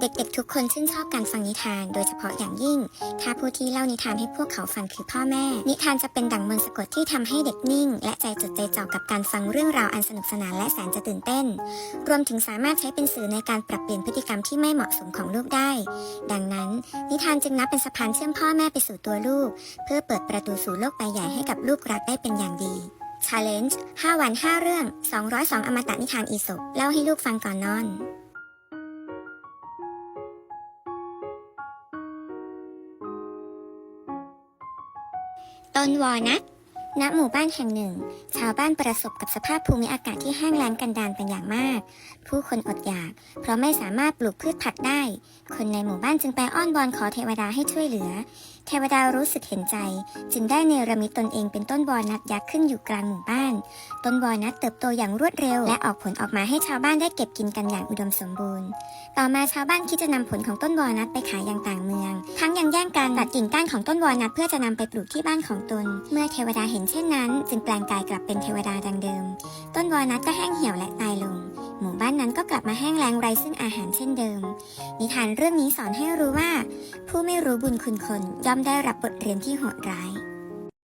เด็กๆ ทุกคนชื่นชอบการฟังนิทาน โดยเฉพาะอย่างยิ่ง ถ้าผู้ที่เล่านิทานให้พวกเขาฟังคือพ่อแม่ นิทานจะเป็นดั่งมนต์สะกดที่ทำให้เด็กนิ่ง และใจจดใจจ่อกับการฟังเรื่องราวอันสนุกสนานและแสนจะตื่นเต้น รวมถึงสามารถใช้เป็นสื่อในการปรับเปลี่ยนพฤติกรรมที่ไม่เหมาะสมของลูกได้ ดังนั้น นิทานจึงนับเป็นสะพานเชื่อมพ่อแม่ไปสู่ตัวลูก เพื่อเปิดประตูสู่โลกใบใหญ่ให้กับลูกรักได้เป็นอย่างดี Challenge 5 วัน 5 เรื่อง 202 อมตะนิทานอีสปเล่าให้ลูกฟังก่อนนอน ต้นวอลนัทณหมู่บ้านแห่งหนึ่ง ชาวบ้านประสบกับสภาพภูมิอากาศที่แห้งแล้งกันดารเป็นอย่างมาก ผู้คนอดอยาก เพราะไม่สามารถปลูกพืชผักได้ คนในหมู่บ้านจึงไปอ้อนวอนขอเทวดาให้ช่วยเหลือ เทวดารู้สึกเห็นใจ จึงได้เนรมิตตนเองเป็นต้นวอลนัทยักษ์ขึ้นอยู่กลางหมู่บ้านต้นวอลนัทเติบโตอย่างรวดเร็ว และออกผลออกมาให้ชาวบ้านได้เก็บกินกันอย่างอุดมสมบูรณ์ ต่อมาชาวบ้านคิดจะนำผลของต้นวอลนัทไปขายยังต่างเมือง ทั้งยังแย่งกันตัดกิ่งก้านของต้นวอลนัทเพื่อจะนำไปปลูกที่บ้านของตน เมื่อเทวดาเห็นเช่นนั้น จึงแปลงกายกลับเป็นเทวดาดังเดิม ต้นวอลนัทก็แห้งเหี่ยวและตายลงหมู่บ้านนั้นก็กลับมาแห้งแล้งไร้ซึ่งอาหารเช่นเดิม นิทานเรื่องนี้สอนให้รู้ว่า ผู้ไม่รู้บุญคุณคนย่อมได้รับบทเรียนที่โหดร้าย